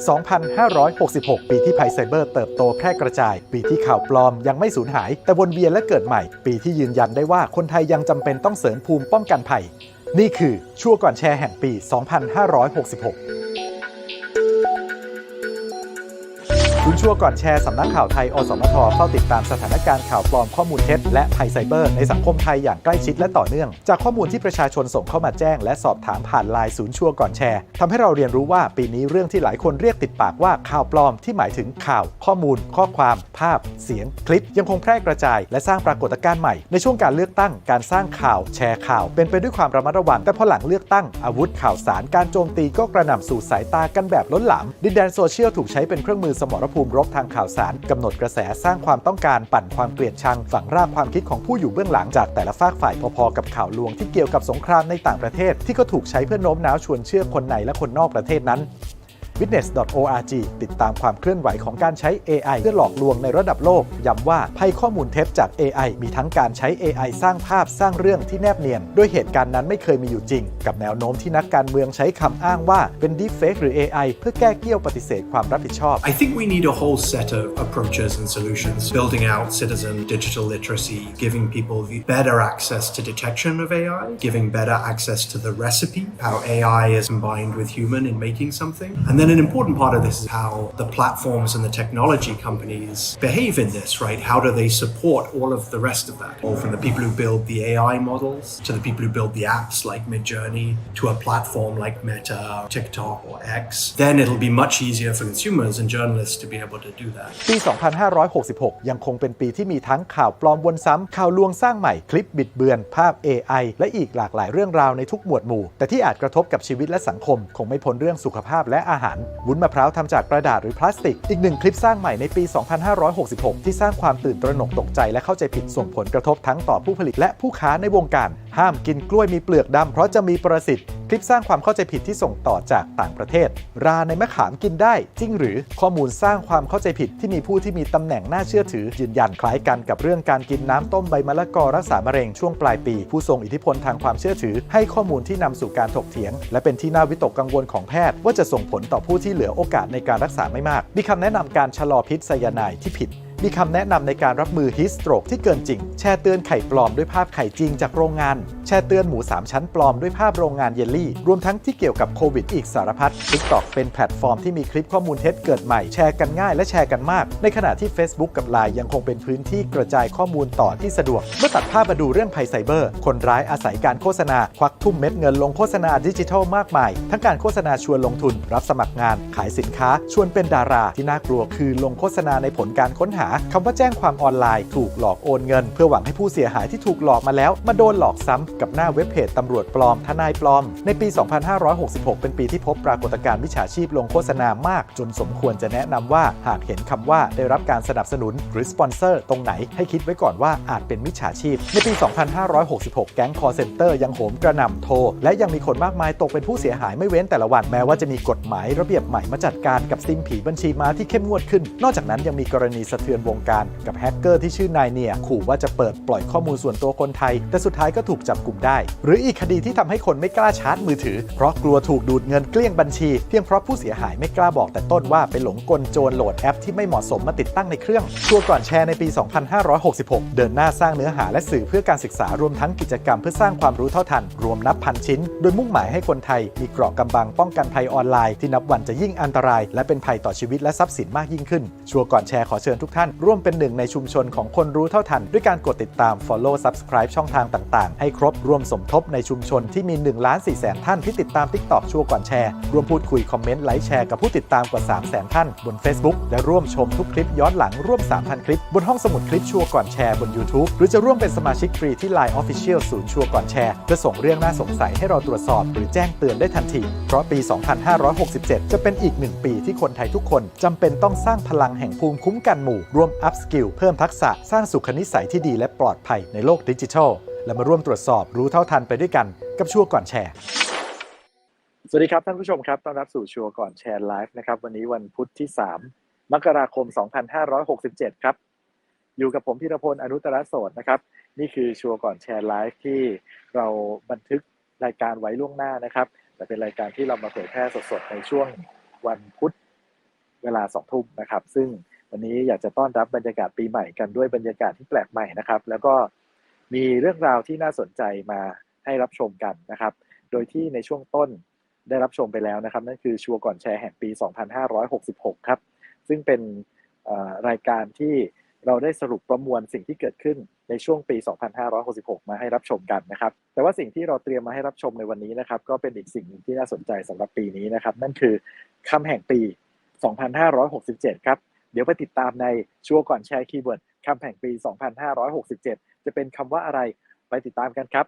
2566 ปีที่ภัยไซเบอร์เติบโตแพร่กระจาย ปีที่ข่าวปลอมยังไม่สูญหาย แต่วนเวียนและเกิดใหม่ ปีที่ยืนยันได้ว่าคนไทยยังจำเป็นต้องเสริมภูมิป้องกันภัย นี่คือชั่วก่อนแชร์แห่งปี 2566 คุณชั่วก่อนแชร์สำนักข่าวไทย อสมทเฝ้าติดตามสถานการณ์ข่าวปลอมข้อมูลเท็จและภัยไซเบอร์ในสังคมไทยอย่างใกล้ชิดและต่อเนื่อง จากข้อมูลที่ประชาชนส่งเข้ามาแจ้ง และสอบถามผ่านไลน์ศูนย์ชั่วก่อนแชร์ทำให้เราเรียนรู้ว่าปีนี้เรื่องที่หลายคนเรียกติดปากว่าข่าวปลอมที่หมายถึงข่าว ข้อมูล ข้อความ ภาพ เสียง คลิป ยังคงแพร่กระจาย และสร้างปรากฏการณ์ใหม่ในช่วงการเลือกตั้งการสร้างข่าว แชร์ข่าว เป็นไปด้วยความระมัดระวังแต่พอหลังเลือกตั้งอาวุธข่าวสารการโจมตีก็กระหน่ำสู่สายตากันแบบล้นหลามดินแดนโซเชียลถูกใช้เป็นเครื่องมือสมรภููมิรบทางข่าวสารกำหนดกระแสสร้างความต้องการปั่นความเกลียดชัง ฝังรากความคิดของผู้อยู่เบื้องหลังจากแต่ละฝากฝ่ายพอๆกับข่าวลวงที่เกี่ยวกับสงครามในต่างประเทศ ที่ก็ถูกใช้เพื่อโน้มน้าวชวนเชื่อคนในและคนนอกประเทศนั้น witness.org ติดตามความเคลื่อนไหวของการใช้ AI เพื่อหลอกลวงในระดับโลก ย้ำว่าภัยข้อมูลเท็จจาก AI มีทั้งการใช้ AI สร้างภาพสร้างเรื่องที่แนบเนียน ด้วยเหตุการณ์นั้นไม่เคยมีอยู่จริง กับแนวโน้มที่นักการเมืองใช้คำอ้างว่าเป็น deepfake หรือ AI เพื่อแก้เกี้ยวปฏิเสธความรับผิดชอบ I think we need a whole set of approaches and solutions, building out citizen digital literacy, giving people better access to detection of AI, giving better access to the recipe, how AI is combined with human in making something. And then And an important part of this is how the platforms and the technology companies behave in this, right? How do they support all of the rest of that? All from the people who build the AI models to the people who build the apps like Midjourney to a platform like Meta, TikTok, or X. Then it'll be much easier for consumers and journalists to be able to do that. ปี 2566 ยังคงเป็นปีที่มีทั้งข่าวปลอมวนซ้ำข่าวลวงสร้างใหม่คลิปบิดเบือน ภาพ AI และอีกหลากหลายเรื่องราวในทุกหมวดหมู่ แต่ที่อาจกระทบกับชีวิตและสังคม คงไม่พ้นเรื่องสุขภาพและอาหารวุ้นมะพร้าวทำจากกระดาษหรือพลาสติก อีกหนึ่งคลิปสร้างใหม่ในปี 2566 ที่สร้างความตื่นตระหนกตกใจและเข้าใจผิดส่งผลกระทบทั้งต่อผู้ผลิตและผู้ค้าในวงการ ห้ามกินกล้วยมีเปลือกดำเพราะจะมีประสิทธิ์ คลิปสร้างความเข้าใจผิดที่ส่งต่อจากต่างประเทศ ราในมะขามกินได้จริงหรือข้อมูลสร้างความเข้าใจผิดที่มีผู้ที่มีตำแหน่งน่าเชื่อถือ ยืนยันคล้ายกันกับเรื่องการกินน้ำต้มใบมะละกอรักษามะเร็งช่วงปลายปี ผู้ทรงอิทธิพลทางความเชื่อถือ ให้ข้อมูลที่นำสู่การถกเถียง และเป็นที่น่าวิตกกังวลของแพทย์ ว่าจะส่งผลต่อผู้ที่เหลือโอกาสในการรักษาไม่มาก มีคำแนะนำการชะลอพิษไซยาไนด์ที่ผิด มีคำแนะนำในการรับมือฮิสโตรกที่เกินจริง แชร์เตือนไข่ปลอมด้วยภาพไข่จริงจากโรงงาน แชร์เตือนหมู 3 ชั้นปลอมด้วยภาพโรงงานเยลลี่ รวมทั้งที่เกี่ยวกับโควิดอีกสารพัด TikTok เป็นแพลตฟอร์มที่มีคลิปข้อมูลเท็จเกิดใหม่ แชร์กันง่ายและแชร์กันมาก ในขณะที่ Facebook กับ Line ยังคงเป็นพื้นที่กระจายข้อมูลต่อที่สะดวก เมื่อตัดภาพมาดูเรื่องภัยไซเบอร์ คนร้ายอาศัยการโฆษณา ควักทุ่มเม็ดเงินลงโฆษณาดิจิทัลมากมาย ทั้งการโฆษณาชวนลงทุน รับสมัครงาน ขายสินค้า ชวนเป็นดารา ที่น่ากลัวคือลงโฆษณาในผลการค้นหาคำว่าแจ้งความออนไลน์ถูกหลอกโอนเงิน เพื่อหวังให้ผู้เสียหายที่ถูกหลอกมาแล้ว มาโดนหลอกซ้ำกับหน้าเว็บเพจตำรวจปลอมทนายปลอม ในปี 2566 เป็นปีที่พบปรากฏการณ์มิจฉาชีพลงโฆษณามากจนสมควรจะแนะนำว่าหากเห็นคำว่าได้รับการสนับสนุนหรือสปอนเซอร์ตรงไหนให้คิดไว้ก่อนว่าอาจเป็นมิจฉาชีพ ในปี 2566 แก๊งคอร์เซนเตอร์ยังโหมกระหน่ำโทร และยังมีคนมากมายตกเป็นผู้เสียหายไม่เว้นแต่ละวันแม้ว่าจะมีกฎหมายระเบียบใหม่มาจัดการกับซิมผีบัญชีม้าที่เข้มงวดขึ้น นอกจากนั้นยังมีกรณีสะเทือนวงการกับแฮกเกอร์ที่ชื่อนายเนี่ยขู่ว่าจะเปิดปล่อยข้อมูลส่วนตัวคนไทย แต่สุดท้ายก็ถูกจับกลุ่มได้ หรืออีกคดีที่ทำให้คนไม่กล้าชาร์จมือถือ เพราะกลัวถูกดูดเงินเกลี้ยงบัญชีเพียงเพราะผู้เสียหายไม่กล้าบอกแต่ต้นว่าไปหลงกลโจรโหลดแอปที่ไม่เหมาะสมมาติดตั้งในเครื่องตัวก่อนแชร์ในปี 2566 เดินหน้าสร้างเนื้อหาและสื่อเพื่อการศึกษารวมทั้งกิจกรรมเพื่อสร้างความรู้เท่าทัน รวมนับพันชิ้น โดยมุ่งหมายให้คนไทยมีเกราะกำบังป้องกันภัยออนไลน์ที่นับวันจะยิ่งอันตราย และเป็นภัยต่อชีวิตและทรัพย์สินมากยิ่งขึ้น ชัวก่อนแชร์ขอเชิญทุกท่านร่วมเป็นหนึ่งในชุมชนของคนรู้เท่าทัน ด้วยการกดติดตาม follow subscribe ช่องทางต่างๆ ให้ครบร่วมสมทบในชุมชนที่มี1ล้าน4แสนท่านที่ติดตาม TikTok ชัวก่อนแชร์ร่วมพูดคุยคอมเมนต์ไลค์แชร์กับผู้ติดตามกว่า 3 0 0แสนท่านบน Facebook และร่วมชมทุกคลิปย้อนหลังร่วม 3,000 คลิป บนห้องสมุดคลิปชัวก่อนแชร์บน YouTube หรือจะร่วมเป็นสมาชิกฟรีที่ Line Official ศูนย์ชัวก่อนแชร์เพื่อส่งเรื่องน่าสงสัยให้เราตรวจสอบ หรือแจ้งเตือนได้ทันที เพราะปี 2567 จะเป็นอีกหนึ่งปีที่คนไทยทุกคนจำเป็นต้องสร้างพลังแห่งภูมิคุ้มกันหมู่ร่วมอัพสกิลเพิ่มทักษะสร้างสุขนิสัยที่ดีและปลอดภัยในโลกดิจิทัล และมาร่วมตรวจสอบรู้เท่าทันไปด้วยกันกับชัวร์ก่อนแชร์ สวัสดีครับท่านผู้ชมครับต้อนรับสู่ชัวร์ก่อนแชร์ไลฟ์นะครับวันนี้วันพุธที่ 3 มกราคม 2567 ครับ อยู่กับผมพีรพลอนุตรโสดนะครับ นี่คือชัวร์ก่อนแชร์ไลฟ์ที่เราบันทึกรายการไว้ล่วงหน้านะครับ แต่เป็นรายการที่เรามาเผยแพร่สดๆในช่วงวันพุธเวลาสองทุ่มนะครับ ซึ่ง วันนี้อยากจะต้อนรับบรรยากาศปีใหม่กันด้วยบรรยากาศที่แปลกใหม่นะครับ แล้วก็มีเรื่องราวที่น่าสนใจมาให้รับชมกันนะครับ โดยที่ในช่วงต้นได้รับชมไปแล้วนะครับ นั่นคือชัวร์ก่อนแชร์แห่งปี 2566 ครับ ซึ่งเป็นรายการที่เราได้สรุปประมวลสิ่งที่เกิดขึ้นในช่วงปี 2566 มาให้รับชมกันนะครับ แต่ว่าสิ่งที่เราเตรียมมาให้รับชมในวันนี้นะครับ ก็เป็นอีกสิ่งหนึ่งที่น่าสนใจสำหรับปีนี้นะครับ นั่นคือคำแห่งปี 2567 ครับ เดี๋ยวไปติดตามในชัวร์ก่อนแชร์คีย์เวิร์ดคำแห่งปี 2567 จะเป็นคำว่าอะไรไปติดตามกันครับ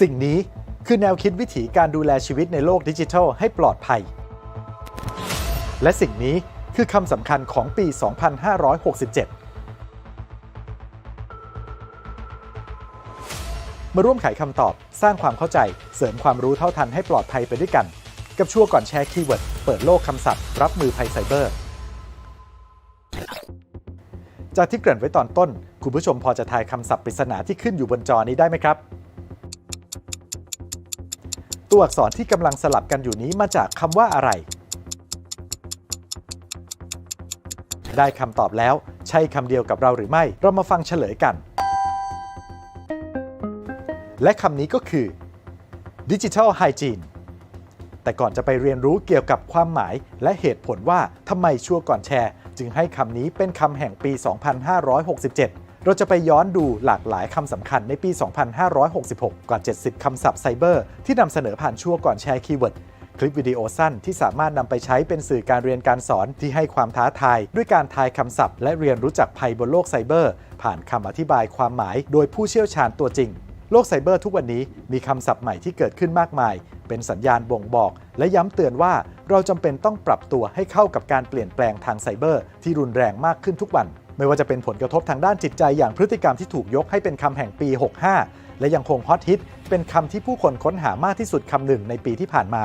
สิ่งนี้คือแนวคิดวิถีการดูแลชีวิตในโลกดิจิทัลให้ปลอดภัย และสิ่งนี้คือคำสำคัญของปี 2567มาร่วมไขคำตอบ สร้างความเข้าใจ เสริมความรู้เท่าทันให้ปลอดภัยไปด้วยกัน กับชัวร์ก่อนแชร์คีย์เวิร์ด เปิดโลกคำศัพท์ รับมือภัยไซเบอร์ จากที่เกริ่นไว้ตอนต้น คุณผู้ชมพอจะทายคำศัพท์ปริศนาที่ขึ้นอยู่บนจอนี้ได้ไหมครับ ตัวอักษรที่กำลังสลับกันอยู่นี้มาจากคำว่าอะไร ได้คำตอบแล้ว ใช่คำเดียวกับเราหรือไม่ เรามาฟังเฉลยกัน และคำนี้ก็คือ Digital Hygiene แต่ก่อนจะไปเรียนรู้เกี่ยวกับความหมายและเหตุผลว่าทำไมชั่วก่อนแชร์ จึงให้คำนี้เป็นคำแห่งปี 2567 เราจะไปย้อนดูหลากหลายคำสำคัญในปี 2566 กว่า 70 คำศัพท์ไซเบอร์ที่นำเสนอผ่านชั่วก่อนแชร์คีย์เวิร์ดคลิปวิดีโอสั้นที่สามารถนำไปใช้เป็นสื่อการเรียนการสอนที่ให้ความท้าทาย ด้วยการทายคำศัพท์ และเรียนรู้จักภัยบนโลกไซเบอร์ ผ่านคำอธิบายความหมาย โดยผู้เชี่ยวชาญตัวจริง โลกไซเบอร์ทุกวันนี้มีคำศัพท์ใหม่ที่เกิดขึ้นมากมาย เป็นสัญญาณบ่งบอก และย้ำเตือนว่าเราจำเป็นต้องปรับตัวให้เข้ากับการเปลี่ยนแปลงทางไซเบอร์ ที่รุนแรงมากขึ้นทุกวัน ไม่ว่าจะเป็นผลกระทบทางด้านจิตใจอย่างพฤติกรรมที่ถูกยกให้เป็นคำแห่งปี 65 และยังคงฮอตฮิตเป็นคำที่ผู้คนค้นหามากที่สุดคำหนึ่งในปีที่ผ่านมา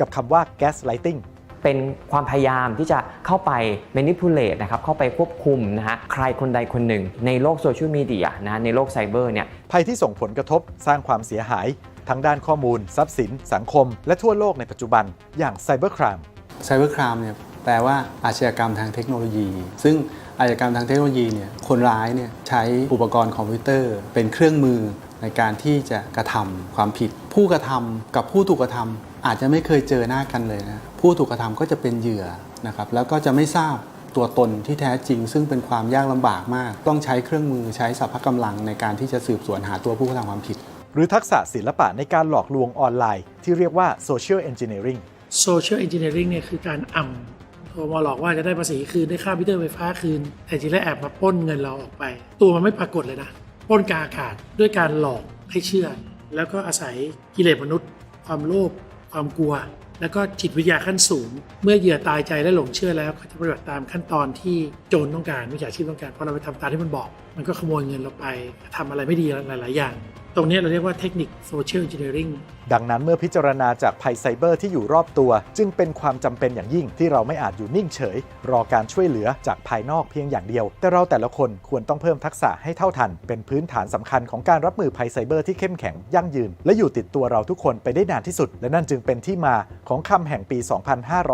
กับคำว่า gaslighting เป็นความพยายามที่จะเข้าไป manipulate นะครับเข้าไปควบคุมนะฮะใครคนใดคนหนึ่ง ในโลกโซเชียลมีเดียนะในโลกไซเบอร์เนี่ยภัยที่ส่งผลกระทบสร้างความเสียหายทั้งด้านข้อมูล ทรัพย์สิน สังคม และทั่วโลกในปัจจุบันอย่างไซเบอร์ครามไซเบอร์ครามเนี่ยแปลว่าอาชญากรรมทางเทคโนโลยี ซึ่งอาชญากรรมทางเทคโนโลยีเนี่ยคนร้ายเนี่ยใช้อุปกรณ์คอมพิวเตอร์ เป็นเครื่องมือในการที่จะกระทำความผิด ผู้กระทำกับผู้ถูกกระทำ อาจจะไม่เคยเจอหน้ากันเลยนะผู้ถูกกระทำก็จะเป็นเหยื่อนะครับแล้วก็จะไม่ทราบตัวตนที่แท้จริง ซึ่งเป็นความยากลำบากมาก ต้องใช้เครื่องมือใช้สรรพกำลังในการที่จะสืบสวนหาตัวผู้กระทำความผิด หรือทักษะศิลปะในการหลอกลวงออนไลน์ ที่เรียกว่า social engineering Social Engineering เนี่ยคือการอ่ำโทรมาหลอกว่าจะได้ภาษีคืนได้ค่ามิเตอร์ไฟฟ้าคืน แต่จริงแล้วแอบมาปล้นเงินเราออกไป ตัวมันไม่ปรากฏเลยนะปล้นกาอากาศด้วยการหลอกให้เชื่อ แล้วก็อาศัยกิเลสมนุษย์ ความโลภ ความกลัว แล้วก็จิตวิทยาขั้นสูง เมื่อเหยื่อตายใจและหลงเชื่อแล้วเขาจะปฏิบัติตามขั้นตอนที่โจรต้องการมิจฉาชีพต้องการเพราะเราไปทำตามที่มันบอก มันก็ขโมยเงินเราไปทำอะไรไม่ดีหลาย ๆ อย่าง ตรงนี้เราเรียกว่าเทคนิคโซเชียลเอนจิเนียริง ดังนั้นเมื่อพิจารณาจากภัยไซเบอร์ที่อยู่รอบตัว จึงเป็นความจำเป็นอย่างยิ่งที่เราไม่อาจอยู่นิ่งเฉย รอการช่วยเหลือจากภายนอกเพียงอย่างเดียว แต่เราแต่ละคนควรต้องเพิ่มทักษะให้เท่าทัน เป็นพื้นฐานสำคัญของการรับมือภัยไซเบอร์ที่เข้มแข็งยั่งยืน และอยู่ติดตัวเราทุกคนไปได้นานที่สุด และนั่นจึงเป็นที่มาของคำแห่งปี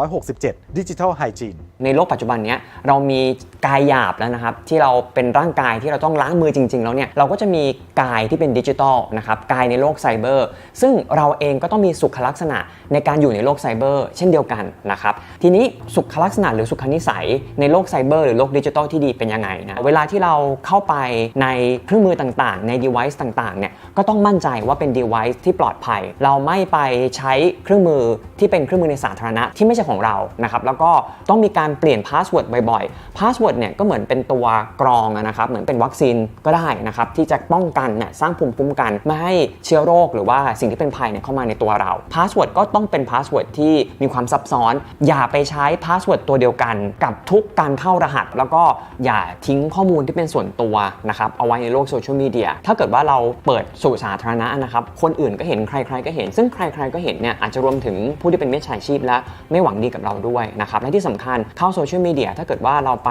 2567 Digital Hygiene ในโลกปัจจุบันนี้เรามีกายหยาบแล้วนะครับที่เราเป็นร่างกายที่เราต้องล้างมือจริง ๆ แล้วเนี่ยเราก็จะมีกายที่เป็นดิจิทัลนะครับกายในโลกไซเบอร์ซึ่งเราเองก็ต้องมีสุขลักษณะในการอยู่ในโลกไซเบอร์เช่นเดียวกันนะครับ ทีนี้สุขลักษณะหรือสุขนิสัยในโลกไซเบอร์หรือโลกดิจิทัลที่ดีเป็นยังไงนะ เวลาที่เราเข้าไปในเครื่องมือต่างๆ ใน device ต่างๆ เนี่ย ก็ต้องมั่นใจว่าเป็น device ที่ปลอดภัย เราไม่ไปใช้เครื่องมือที่เป็นเครื่องมือในสาธารณะที่ไม่ใช่ของเรา นะครับ แล้วก็ต้องมีการเปลี่ยนพาสเวิร์ดบ่อยๆ พาสเวิร์ดเนี่ยก็เหมือนเป็นตัวกรองนะครับ เหมือนเป็นวัคซีนก็ได้นะครับที่จะป้องกันเนี่ยสร้างภูมิคุ้มกันไม่ให้เชื้อโรคหรือว่าสิ่งที่เป็นภัยเนี่ยเข้ามาในตัวเราพาสเวิร์ดก็ต้องเป็นพาสเวิร์ดที่มีความซับซ้อน อย่าไปใช้พาสเวิร์ดตัวเดียวกัน กับทุกการเข้ารหัส แล้วก็อย่าทิ้งข้อมูลที่เป็นส่วนตัวนะครับเอาไว้ในโลกโซเชียลมีเดียถ้าเกิดว่าเราเปิดสู่สาธารณะนะครับคนอื่นก็เห็นใคร ๆ ก็เห็น ซึ่งใคร ๆ ก็เห็นเนี่ยอาจจะรวมถึงผู้ที่เป็นมิจฉาชีพและไม่หวังดีกับเราด้วยนะครับและที่สำคัญเข้าโซเชียลมีเดียถ้าเกิดว่าเราไป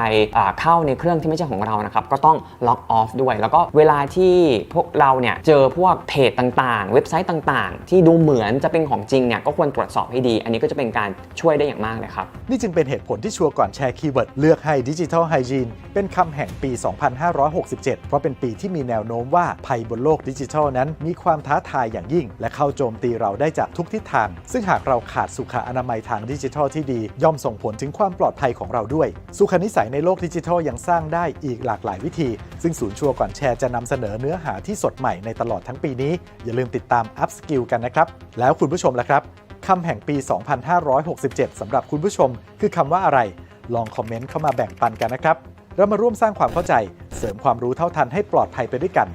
เข้าในเครื่องที่ไม่ใช่ของเรานะครับก็ต้องล็อกออฟด้วย แล้วก็เวลาที่พวกเราเนี่ยเจอพวกเพจต่างๆ เว็บไซต์ต่างที่ดูเหมือนจะเป็นของจริงเนี่ยก็ควรตรวจสอบให้ดี อันนี้ก็จะเป็นการช่วยได้อย่างมากเลยครับ นี่จึงเป็นเหตุผลที่ชัวร์ก่อนแชร์คีย์เวิร์ดเลือกให้ Digital Hygiene เป็นคำแห่งปี 2567 เพราะเป็นปีที่มีแนวโน้มว่าภัยบนโลกดิจิทัลนั้น มีความท้าทายอย่างยิ่ง และเข้าโจมตีเราได้จากทุกทิศทาง ซึ่งหากเราขาดสุขอนามัยทางดิจิทัลที่ดี ย่อมส่งผลถึงความปลอดภัยของเราด้วย สุขนิสัยในโลกดิจิทัลยังสร้างได้อีกหลากหลายวิธี ซึ่งศูนย์ชัวร์ก่อนแชร์จะนำเสนอเนื้อหาที่สดใหม่ในตลอดทั้งปีนี้อย่าลืมติดตาม Up Skill กันนะครับ แล้วคุณผู้ชมล่ะครับคำแห่งปี 2567สำหรับคุณผู้ชม คือคำว่าอะไร ลองคอมเมนต์เข้ามาแบ่งปันกันนะครับ เรามาร่วมสร้างความเข้าใจ เสริมความรู้เท่าทันให้ปลอดภัยไปด้วยกัน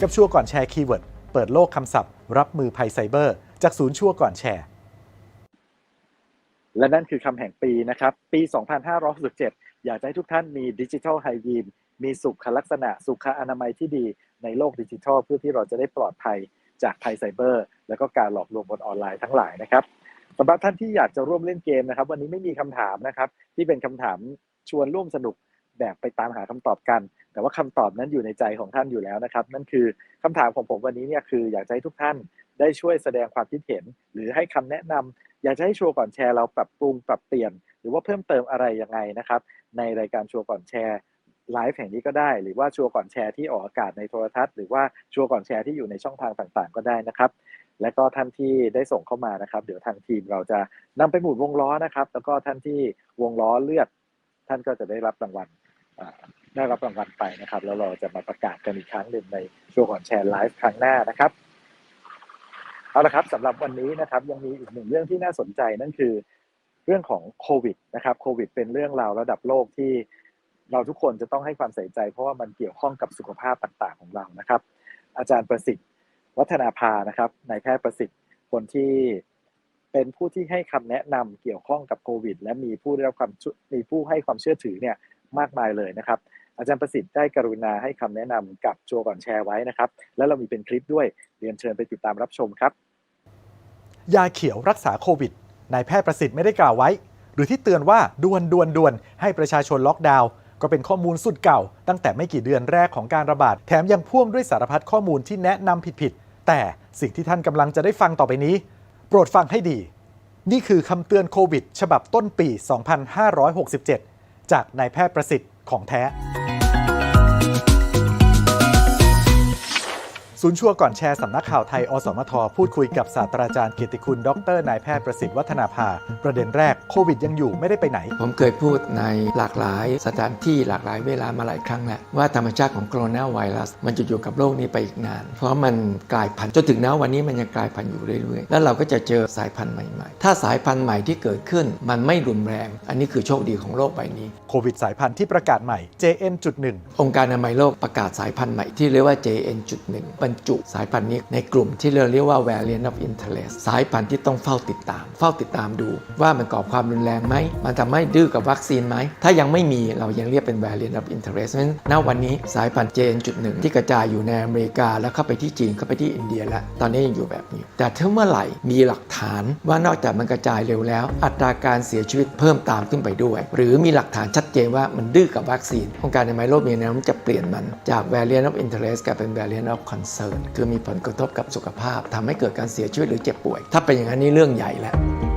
กับชัวร์ก่อนแชร์คีย์เวิร์ด เปิดโลกคำศัพท์ รับมือภัยไซเบอร์ จากศูนย์ชัวร์ก่อนแชร์ และนั่นคือคำแห่งปีนะครับ ปี 2567 อยากจะให้ทุกท่านมีดิจิทัลไฮยีนมีสุขลักษณะสุขอนามัยที่ดีในโลกดิจิทัลเพื่อที่เราจะได้ปลอดภัย จากภัยไซเบอร์ แล้วก็การหลอกลวงบนออนไลน์ทั้งหลายนะครับสำหรับท่านที่อยากจะร่วมเล่นเกมนะครับ วันนี้ไม่มีคำถามนะครับ ที่เป็นคำถามชวนร่วมสนุกแบบไปตามหาคำตอบกัน แต่ว่าคำตอบนั้นอยู่ในใจของท่านอยู่แล้วนะครับ นั่นคือคำถามของผมวันนี้เนี่ยคือ อยากจะให้ทุกท่านได้ช่วยแสดงความคิดเห็น หรือให้คำแนะนำอยากจะให้ชัวร์ก่อนแชร์เราปรับปรุงปรับเปลี่ยน หรือว่าเพิ่มเติมอะไรยังไงนะครับ ในรายการชัวร์ก่อนแชร์ ไลฟ์แห่งนี้ก็ได้ หรือว่าชัวร์ก่อนแชร์ที่ออกอากาศในโทรทัศน์หรือว่าชัวร์ก่อนแชร์ที่อยู่ในช่องทางต่างๆ ก็ได้นะครับและก็ท่านที่ได้ส่งเข้ามานะครับ เดี๋ยวทางทีมเราจะนำไปหมุนวงล้อนะครับ แล้วก็ท่านที่วงล้อเลือด ท่านก็จะได้รับรางวัลได้รับรางวัลไปนะครับ แล้วเราจะมาประกาศกันอีกครั้งหนึ่งในชัวร์ก่อนแชร์ไลฟ์ครั้งหน้านะครับเอาละครับสำหรับวันนี้นะครับยังมีอีกหนึ่งเรื่องที่น่าสนใจนั่นคือ เรื่องของโควิดนะครับโควิด เป็นเรื่องราวระดับโลกที่ เราทุกคนจะต้องให้ความใส่ใจ เพราะว่ามันเกี่ยวข้องกับสุขภาพต่างๆของเรานะครับ อาจารย์ประสิทธิ์ วัฒนาภานะครับนายแพทย์ประสิทธิ์คนที่เป็นผู้ที่ให้คำแนะนำเกี่ยวข้องกับโควิด และมีผู้ได้รับความมีผู้ให้ความเชื่อถือเนี่ยมากมายเลยนะครับ อาจารย์ประสิทธิ์ได้กรุณาให้คำแนะนำกับโจก่อนแชร์ไว้นะครับ แล้วเรามีเป็นคลิปด้วยเรียนเชิญไปติดตามรับชมครับ ยาเขียวรักษาโควิดนายแพทย์ประสิทธิ์ไม่ได้กล่าวไว้ หรือที่เตือนว่าด่วนด่วนด่วนให้ประชาชนล็อกดาวน์ ก็เป็นข้อมูลสุดเก่า ตั้งแต่ไม่กี่เดือนแรกของการระบาด แถมยังพ่วงด้วยสารพัดข้อมูลที่แนะนำผิดๆ แต่สิ่งที่ท่านกำลังจะได้ฟังต่อไปนี้ โปรดฟังให้ดี นี่คือคำเตือนโควิด ฉบับต้นปี 2567 จากนายแพทย์ประสิทธิ์ของแท้ ศูนย์ชัวร์ก่อนแชร์สำนักข่าวไทย อสมท พูดคุยกับศาสตราจารย์เกียรติคุณ ดรนายแพทย์ประสิทธิ์วัฒนาภา ประเด็นแรกโควิดยังอยู่ไม่ได้ไปไหน ผมเคยพูดในหลากหลายสถานที่หลากหลายเวลามาหลายครั้งแล้วว่าธรรมชาติของโคโรนาไวรัส มันจะอยู่กับโลกนี้ไปอีกนาน เพราะมันกลายพันธุ์จนถึงณวันนี้มันยังกลายพันธุ์อยู่เรื่อยๆ แล้วเราก็จะเจอสายพันธุ์ใหม่ๆ ถ้าสายพันธุ์ใหม่ที่เกิดขึ้น มันไม่รุนแรง อันนี้คือโชคดีของโลกใบนี้โควิดสายพันธุ์ที่ประกาศใหม่ JN.1 องค์การอนามัยโลกประกาศสายพันธุ์ใหม่ที่เรียกว่า JN.1 บรรจุสายพันธุ์นี้ในกลุ่มที่เราเรียกว่า variant of interest สายพันธุ์ที่ต้องเฝ้าติดตาม เฝ้าติดตามดู ว่ามันก่อความรุนแรงไหม มันทำให้ดื้อกับวัคซีนไหม ถ้ายังไม่มีเรายังเรียกเป็น variant of interest เพราะฉะนั้นณวันนี้สายพันธุ์ JN.1 ที่กระจายอยู่ในอเมริกาแล้วเข้าไปที่จีนเข้าไปที่อินเดียแล้ว ตอนนี้ยังอยู่แบบนี้ แต่ถ้าเมื่อไหร่มีหลักฐานว่านอกจากมันกระจายเร็วแล้ว อัตราการเสียชีวิตเพิ่มตามขึ้นไปด้วย หรือมีหลักฐานชัดเจนว่ามันดื้อกับวัคซีนองค์การอนามัยโลกมีแนวโน้มจะเปลี่ยนมันจาก variant of interest กลายเป็น variant of concern คือมีผลกระทบกับสุขภาพทำให้เกิดการเสียชีวิตหรือเจ็บป่วย ถ้าเป็นอย่างนั้นนี่เรื่องใหญ่แล้ว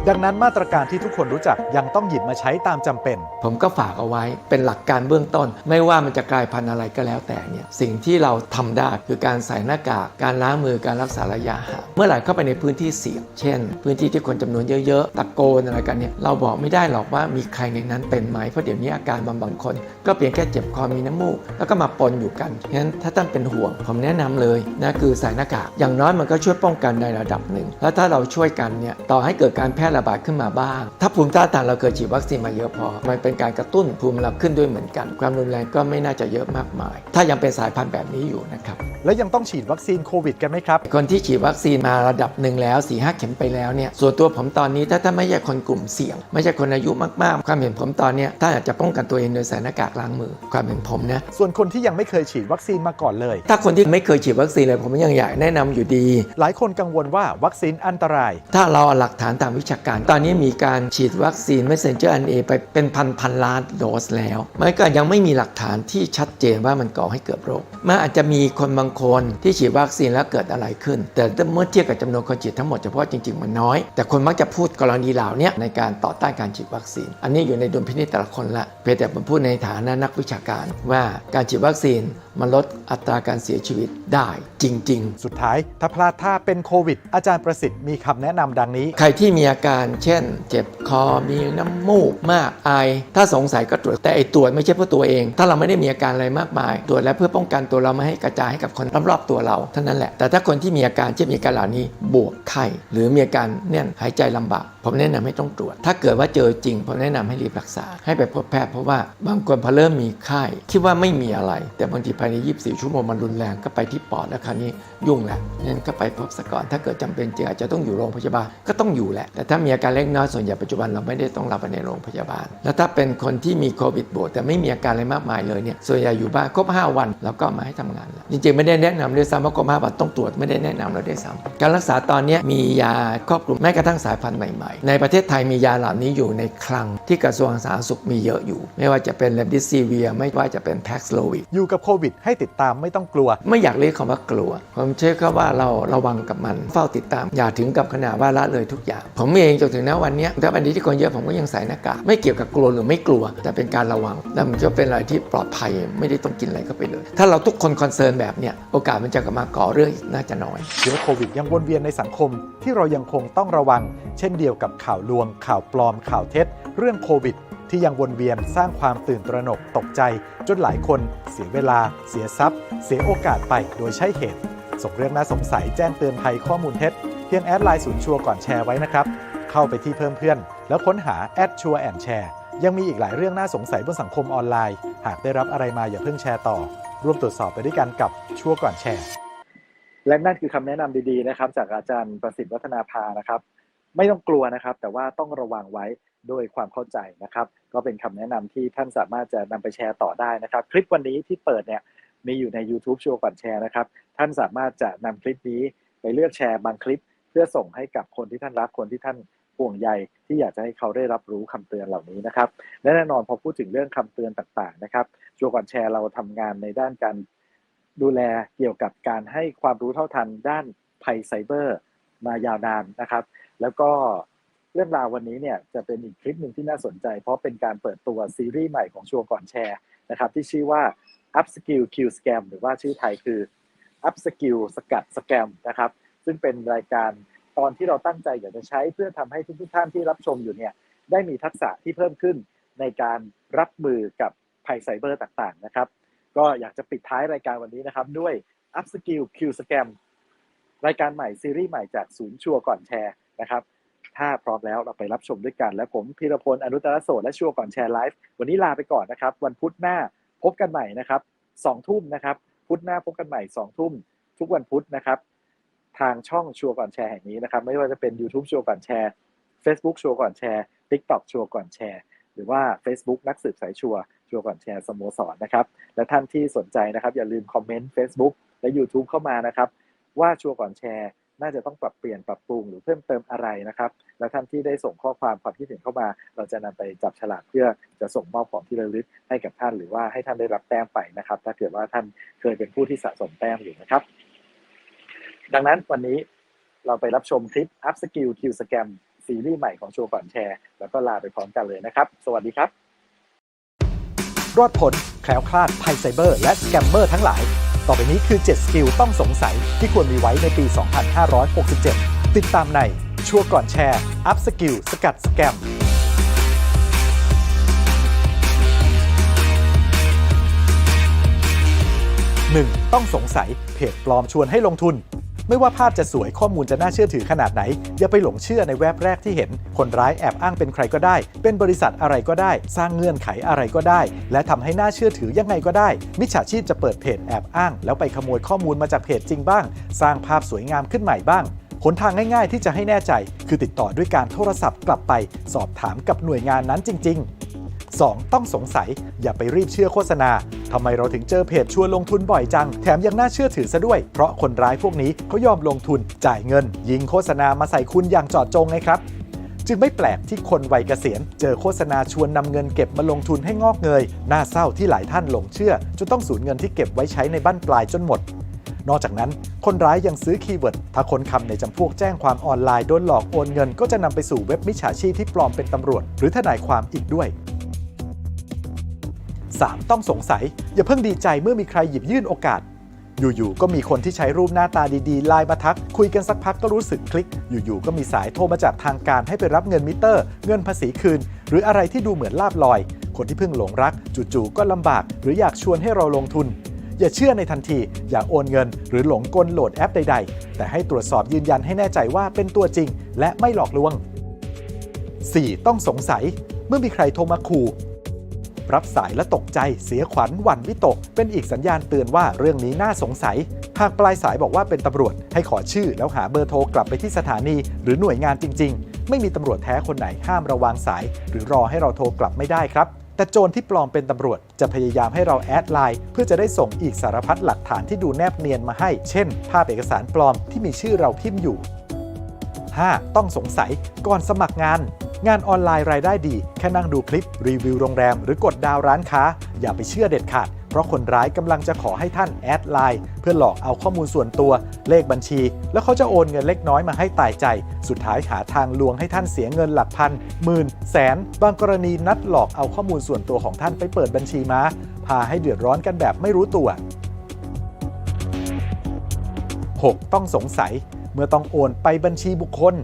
ดังนั้นมาตรการที่ทุกคนรู้จักยังต้องหยิบมาใช้ตามจำเป็น ผมก็ฝากเอาไว้เป็นหลักการเบื้องต้น ไม่ว่ามันจะกลายพันธุ์อะไรก็แล้วแต่เนี่ยสิ่งที่เราทำได้คือการใส่หน้ากากการล้างมือการรักษาระยะห่างเมื่อไหร่เข้าไปในพื้นที่เสี่ยงเช่น พื้นที่ที่คนจำนวนเยอะๆตะโกนอะไรกันเนี่ยเราบอกไม่ได้หรอกว่ามีใครในนั้นเป็นไหมเพราะเดี๋ยวนี้อาการบางบางคน ก็เพียงแค่เจ็บคอมีน้ำมูก แล้วก็มาปนอยู่กันฉะนั้นถ้าท่านเป็นห่วง ผมแนะนำเลยนะคือใส่หน้ากากอย่างน้อยมันก็ช่วยป้องกันในระดับหนึ่ง แล้วถ้าเราช่วยกันเนี่ยต่อให้เกิดการแพร่ระบาดขึ้นมาบ้าง ถ้าภูมิต้านทานเราเคยฉีดวัคซีนมาเยอะพอ มันเป็นการกระตุ้นภูมิเราขึ้นด้วยเหมือนกัน ความรุนแรงก็ไม่น่าจะเยอะมากมาย ถ้ายังเป็นสายพันธุ์แบบนี้อยู่นะครับ และยังต้องฉีดวัคซีนโควิดกันไหมครับ คนที่ฉีดวัคซีนมาระดับหนึ่งแล้ว4ีหเข็มไปแล้วเนี่ย ส่วนตัวผมตอนนี้ถ้าถ้าไม่ใช่คนกลุ่มเสี่ยง ไม่ใช่คนอายุมากๆ ความเห็นผมตอนเนี้ยถ้าอาจจะป้องกันตัวเองโดยใส่หน้ากากล้างมือ ความเห็นผมนะ ส่วนคนที่ยังไม่เคยฉีดวัคซีนมาก่อนเลย ถ้าคนที่ไม่เคยฉีดวัคซีนเลยผมยังอยากแนะนำอยู่ดี หลายคนกังวลว่าวัคซีนอันตราย ถ้าเราเอาหลักฐานทางวิชาการตอนนี้มีการฉีดวัคซีน messenger RNA ไปเป็นพันพันล้านโดสแล้ว มันก็ยังไม่มีหลักฐานที่ชัดเจนว่ามันก่อให้เกิดโรคมันอาจจะมีคนบางคนที่ฉีดวัคซีนแล้วเกิดอะไรขึ้น แต่เมื่อเทียบกับจำนวนคนฉีดทั้งหมดเฉพาะจริงๆมันน้อย แต่คนมักจะพูดกรณีเหล่านี้ในการต่อต้านการฉีดวัคซีน อันนี้อยู่ในดุลพินิจแต่ละคนละเพียงแต่ผมพูดในฐานะนักวิชาการว่าการฉีดวัคซีนมันลดอัตราการเสียชีวิตได้จริง ๆ สุดท้ายถ้าพลาดท่าเป็นโควิด อาจารย์ประสิทธิ์มีคำแนะนำดังนี้ ใครที่มีอาการเช่น เจ็บคอมีน้ำมูกมากไอายถ้าสงสัยก็ตรวจแต่ไอตรวจไม่ใช่เพื่อตัวเอง ถ้าเราไม่ได้มีอาการอะไรมากมาย ตรวจแล้วเพื่อป้องกันตัวเราไม่ให้กระจายให้กับคนรอบๆตัวเราเท่านั้นแหละแต่ถ้าคนที่มีอาการเช่นมีอาการเหล่านี้บวกไข้หรือมีอาการเนี่ยหายใจลำบากผมแนะนำให้ต้องตรวจ ถ้าเกิดว่าเจอจริง ผมแนะนำให้รีบรักษา ให้ไปพบแพทย์เพราะว่าบางคนพอเริ่มมีไข้คิดว่าไม่มีอะไร แต่บางทีภายใน 24 ชั่วโมงมันรุนแรงก็ไปที่ปอดแล้วคราวนี้ยุ่งแหละงั้นก็ไปพบซะก่อน ถ้าเกิดจำเป็นจริงอาจจะต้องอยู่โรงพยาบาลก็ต้องอยู่แหละ แต่ถ้ามีอาการเล็กน้อยส่วนใหญ่ปัจจุบันเราไม่ได้ต้องรับไปในโรงพยาบาล แล้วถ้าเป็นคนที่มีโควิดบวกแต่ไม่มีอาการอะไรมากมายเลยเนี่ยส่วนใหญ่อยู่บ้านครบ5วันแล้วก็มาให้ทำงานแล้วจริงๆไม่ได้แนะนำด้วยซ้ำว่าครบ5วันต้องตรวจไม่ได้แนะนำเราด้วยซ้ำการรักษาตอนนี้มียาครอบคลุมแม้กระทั่งสายพันธุ์ใหม่ๆในประเทศไทยมียาเหล่านี้อยู่ในคลังที่กระทรวงสาธารณสุขมีเยอะอยู่ ไม่ว่าจะเป็นเลมดิซีเวียไม่ว่าจะเป็นแพ็กโลวิดอยู่กับโควิด ให้ติดตามไม่ต้องกลัว ไม่อยากเรียกคำว่ากลัว ผมเชื่อว่าเราระวังกับมันเฝ้าติดตาม อย่าถึงกับขนาดว่าละเลยทุกอย่าง ผมเองจนถึงณวันเนี้ยถ้าวันนี้ที่คนเยอะผมก็ยังใส่หน้ากากไม่เกี่ยวกับกลัวหรือไม่กลัว แต่เป็นการระวังแล้วมันจะเป็นอะไรที่ปลอดภัยไม่ได้ต้องกินอะไรเข้าไปเลย ถ้าเราทุกคนคอนเซิร์นแบบเนี้ยโอกาสมันจะกลับมาก่อเรื่องอีกน่าจะน้อยเชื้อโควิดยังวนเวียนในสังคมที่เรายังคงต้องระวัง เช่นเดียวกับข่าวลวง ข่าวปลอม ข่าวเท็จ เรื่องโควิด ที่ยังวนเวียนสร้างความตื่นตระหนกตกใจ จนหลายคนเสียเวลา เสียทรัพย์ เสียโอกาสไปโดยใช่เหตุ ส่งเรื่องน่าสงสัยแจ้งเตือนภัยข้อมูลเท็จ เพียงแอดไลน์ศูนย์ชัวร์ก่อนแชร์ไว้นะครับ เข้าไปที่เพิ่มเพื่อน แล้วค้นหาแอดชัวร์แอนแชร์ยังมีอีกหลายเรื่องน่าสงสัยบนสังคมออนไลน์ หากได้รับอะไรมาอย่าเพิ่งแชร์ต่อ ร่วมตรวจสอบไปด้วยกันกับชัวร์ก่อนแชร์ และนั่นคือคำแนะนำดีๆนะครับ จากอาจารย์ประสิทธิ์วัฒนาภานะครับ ไม่ต้องกลัวนะครับ แต่ว่าต้องระวังไว้ด้วยความเข้าใจนะครับ ก็เป็นคำแนะนำที่ท่านสามารถจะนำไปแชร์ต่อได้นะครับ คลิปวันนี้ที่เปิดเนี่ยมีอยู่ใน YouTube ชัวร์ก่อนแชร์นะครับ ท่านสามารถจะนำคลิปนี้ไปเลือกแชร์บางคลิป เพื่อส่งให้กับคนที่ท่านรักคนที่ท่านห่วงใยที่อยากจะให้เขาได้รับรู้คำเตือนเหล่านี้นะครับและแน่นอนพอพูดถึงเรื่องคำเตือนต่างๆนะครับชัวร์ก่อนแชร์เราทำงานในด้านการดูแลเกี่ยวกับการให้ความรู้เท่าทันด้านภัยไซเบอร์มายาวนานนะครับ แล้วก็เรื่องราววันนี้เนี่ยจะเป็นอีกคลิปหนึ่งที่น่าสนใจ เพราะเป็นการเปิดตัวซีรีส์ใหม่ของชัวร์ก่อนแชร์นะครับ ที่ชื่อว่า Upskill Q Scam หรือว่าชื่อไทยคือ Upskill สกัดสแกมนะครับ ซึ่งเป็นรายการตอนที่เราตั้งใจอยากจะใช้เพื่อทำให้ทุกท่านที่รับชมอยู่เนี่ยได้มีทักษะที่เพิ่มขึ้นในการรับมือกับภัยไซเบอร์ต่างๆนะครับ ก็อยากจะปิดท้ายรายการวันนี้นะครับ ด้วย Upskill Q Scam รายการใหม่ซีรีส์ใหม่จากศูนย์ชัวร์ก่อนแชร์ นะครับ ถ้าพร้อมแล้วเราไปรับชมด้วยกัน และผมพีรพลอนุตตรโสดและชัวก่อนแชร์ไลฟ์วันนี้ลาไปก่อนนะครับ วันพุธหน้าพบกันใหม่นะครับสองทุ่มนะครับ พุธหน้าพบกันใหม่สองทุ่มทุกวันพุธนะครับ ทางช่องชัวก่อนแชร์แห่งนี้นะครับ ไม่ว่าจะเป็น YouTube ชัวก่อนแชร์ Facebook ชัวก่อนแชร์ TikTok ชัวก่อนแชร์ หรือว่า Facebook นักสืบสายชัวชัวก่อนแชร์สโมสรนะครับ และท่านที่สนใจนะครับ อย่าลืมคอมเมนต์ Facebook และ YouTube เข้ามานะครับ ว่าชัวก่อนแชร์ น่าจะต้องปรับเปลี่ยนปรับปรุงหรือเพิ่มเติมอะไรนะครับ และท่านที่ได้ส่งข้อความความคิดเห็นเข้ามา เราจะนำไปจับฉลากเพื่อจะส่งมอบของที่ระลึกให้กับท่านหรือว่าให้ท่านได้รับแต้มไปนะครับ ถ้าเกิดว่าท่านเคยเป็นผู้ที่สะสมแต้มอยู่นะครับ ดังนั้นวันนี้เราไปรับชมคลิป Up Skill Q Scam ซีรีส์ใหม่ของชัวร์ก่อนแชร์ แล้วก็ลาไปพร้อมกันเลยนะครับ สวัสดีครับ รอดพ้นแคล้วคลาดภัยไซเบอร์ และสแกมเมอร์ทั้งหลาย ต่อไปนี้คือ 7 สกิลต้องสงสัยที่ควรมีไว้ในปี 2567 ติดตามในชัวร์ก่อนแชร์ อัพสกิลสกัดสแกม 1. ต้องสงสัยเพจปลอมชวนให้ลงทุน ไม่ว่าภาพจะสวยข้อมูลจะน่าเชื่อถือขนาดไหน อย่าไปหลงเชื่อในแวบแรกที่เห็น คนร้ายแอบอ้างเป็นใครก็ได้ เป็นบริษัทอะไรก็ได้ สร้างเงื่อนไขอะไรก็ได้ และทำให้น่าเชื่อถือยังไงก็ได้ มิจฉาชีพจะเปิดเพจแอบอ้าง แล้วไปขโมยข้อมูลมาจากเพจจริงบ้าง สร้างภาพสวยงามขึ้นใหม่บ้างหนทางง่ายๆ ที่จะให้แน่ใจ คือติดต่อด้วยการโทรศัพท์กลับไป สอบถามกับหน่วยงานนั้นจริง ๆ 2. ต้องสงสัย อย่าไปรีบเชื่อโฆษณาทำไมเราถึงเจอเพจชวนลงทุนบ่อยจัง แถมยังน่าเชื่อถือซะด้วย เพราะคนร้ายพวกนี้เขายอมลงทุน จ่ายเงิน ยิงโฆษณามาใส่คุณอย่างจอดจงไงครับจึงไม่แปลกที่คนวัยเกษียณ เจอโฆษณาชวนนำเงินเก็บมาลงทุนให้งอกเงย น่าเศร้าที่หลายท่านหลงเชื่อจนต้องสูญเงินที่เก็บไว้ใช้ในบ้านปลายจนหมด นอกจากนั้น คนร้ายยังซื้อคีย์เวิร์ด ถ้าคนคำในจำพวกแจ้งความออนไลน์โดนหลอกโอนเงิน ก็จะนำไปสู่เว็บมิจฉาชีพที่ปลอมเป็นตำรวจ หรือทนายความอีกด้วย 3. ต้องสงสัย อย่าเพิ่งดีใจเมื่อมีใครหยิบยื่นโอกาส อยู่ๆ ก็มีคนที่ใช้รูปหน้าตาดีๆ ไลน์มาทัก คุยกันสักพักก็รู้สึกคลิก อยู่ๆ ก็มีสายโทรมาจากทางการให้ไปรับเงินมิเตอร์ เงินภาษีคืน หรืออะไรที่ดูเหมือนลาบลอย คนที่เพิ่งหลงรัก จู่ๆ ก็ลำบาก หรืออยากชวนให้เราลงทุน อย่าเชื่อในทันที อย่าโอนเงิน หรือหลงกลโหลดแอปใด ๆ แต่ให้ตรวจสอบยืนยันให้แน่ใจว่าเป็นตัวจริง และไม่หลอกลวง 4. ต้องสงสัย เมื่อมีใครโทรมาขู่ รับสายและตกใจเสียขวัญหวั่นวิตก เป็นอีกสัญญาณเตือนว่าเรื่องนี้น่าสงสัย หากปลายสายบอกว่าเป็นตำรวจ ให้ขอชื่อแล้วหาเบอร์โทรกลับไปที่สถานี หรือหน่วยงานจริง ๆ ไม่มีตำรวจแท้คนไหนห้ามระวางสาย หรือรอให้เราโทรกลับไม่ได้ครับแต่โจรที่ปลอมเป็นตำรวจจะพยายามให้เราแอดไลน์เพื่อจะได้ส่งอีกสารพัดหลักฐานที่ดูแนบเนียนมาให้ เช่น ภาพเอกสารปลอมที่มีชื่อเราพิมพ์อยู่ 5. ต้องสงสัยก่อนสมัครงาน งานออนไลน์รายได้ดี แค่นั่งดูคลิป รีวิวโรงแรม หรือกดดาวร้านค้า อย่าไปเชื่อเด็ดขาด เพราะคนร้ายกำลังจะขอให้ท่านแอดไลน์ เพื่อหลอกเอาข้อมูลส่วนตัว เลขบัญชี แล้วเขาจะโอนเงินเล็กน้อยมาให้ตายใจ สุดท้ายหาทางลวงให้ท่านเสียเงินหลักพันหมื่นแสน บางกรณีนัดหลอกเอาข้อมูลส่วนตัวของท่านไปเปิดบัญชีม้าพาให้เดือดร้อนกันแบบไม่รู้ตัว 6. ต้องสงสัย เมื่อต้องโอนไปบัญชีบุคคล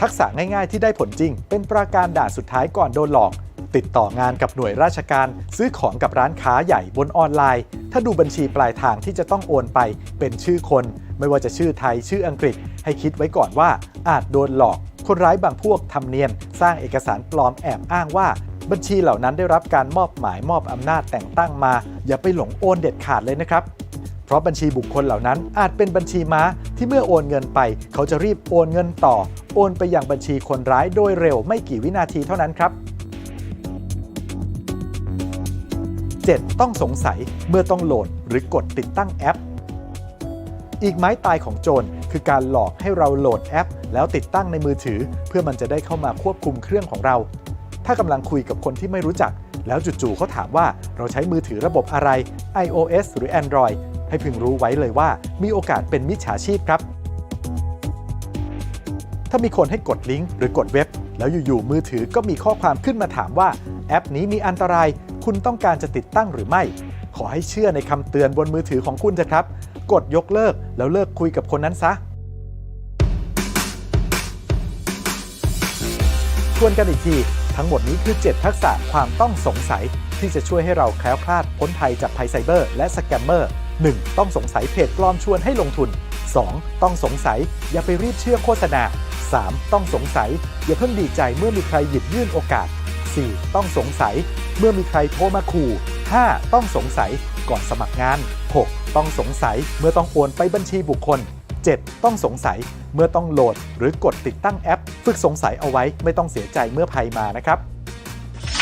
ทักษะง่ายๆที่ได้ผลจริง เป็นประการด่านสุดท้ายก่อนโดนหลอก ติดต่องานกับหน่วยราชการ ซื้อของกับร้านค้าใหญ่บนออนไลน์ ถ้าดูบัญชีปลายทางที่จะต้องโอนไป เป็นชื่อคน ไม่ว่าจะชื่อไทยชื่ออังกฤษ ให้คิดไว้ก่อนว่า อาจโดนหลอก คนร้ายบางพวกทำเนียน สร้างเอกสารปลอมแอบอ้างว่า บัญชีเหล่านั้นได้รับการมอบหมายมอบอำนาจแต่งตั้งมา อย่าไปหลงโอนเด็ดขาดเลยนะครับ เพราะบัญชีบุคคลเหล่านั้นอาจเป็นบัญชีม้าที่เมื่อโอนเงินไป เขาจะรีบโอนเงินต่อ โอนไปยังบัญชีคนร้ายโดยเร็วไม่กี่วินาทีเท่านั้นครับ 7. ต้องสงสัยเมื่อต้องโหลดหรือกดติดตั้งแอป อีกไม้ตายของโจรคือการหลอกให้เราโหลดแอป แล้วติดตั้งในมือถือ เพื่อมันจะได้เข้ามาควบคุมเครื่องของเรา ถ้ากำลังคุยกับคนที่ไม่รู้จัก แล้วจู่ๆเขาถามว่าเราใช้มือถือระบบอะไร iOS หรือ Android ให้พึงรู้ไว้เลยว่ามีโอกาสเป็นมิจฉาชีพครับ ถ้ามีคนให้กดลิงก์หรือกดเว็บ แล้วอยู่ๆมือถือก็มีข้อความขึ้นมาถามว่าแอปนี้มีอันตราย คุณต้องการจะติดตั้งหรือไม่ ขอให้เชื่อในคำเตือนบนมือถือของคุณเถอะครับ กดยกเลิกแล้วเลิกคุยกับคนนั้นซะทวนกันอีกที ทั้งหมดนี้คือ 7 ทักษะความต้องสงสัย ที่จะช่วยให้เราแคล้วคลาดพ้นภัยจากภัยไซเบอร์ และสแกมเมอร์ 1. ต้องสงสัยเพจปลอมชวนให้ลงทุน 2. ต้องสงสัยอย่าไปรีบเชื่อโฆษณา 3. ต้องสงสัย อย่าเพิ่งดีใจเมื่อมีใครหยิบยื่นโอกาส 4. ต้องสงสัยเมื่อมีใครโทรมาขู่ 5. ต้องสงสัยก่อนสมัครงาน 6. ต้องสงสัยเมื่อต้องโอนไปบัญชีบุคคล 7. ต้องสงสัยเมื่อต้องโหลด หรือกดติดตั้งแอป ฝึกสงสัยเอาไว้ไม่ต้องเสียใจเมื่อภัยมานะครับ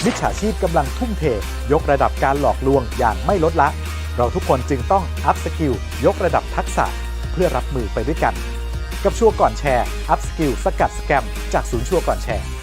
มิจฉาชีพกำลังทุ่มเท ยกระดับการหลอกลวงอย่างไม่ลดละ เราทุกคนจึงต้องอัพสกิลยกระดับทักษะเพื่อรับมือไปด้วยกัน กับชัวร์ก่อนแชร์อัพสกิลสกัดสแกม จากศูนย์ชัวร์ก่อนแชร์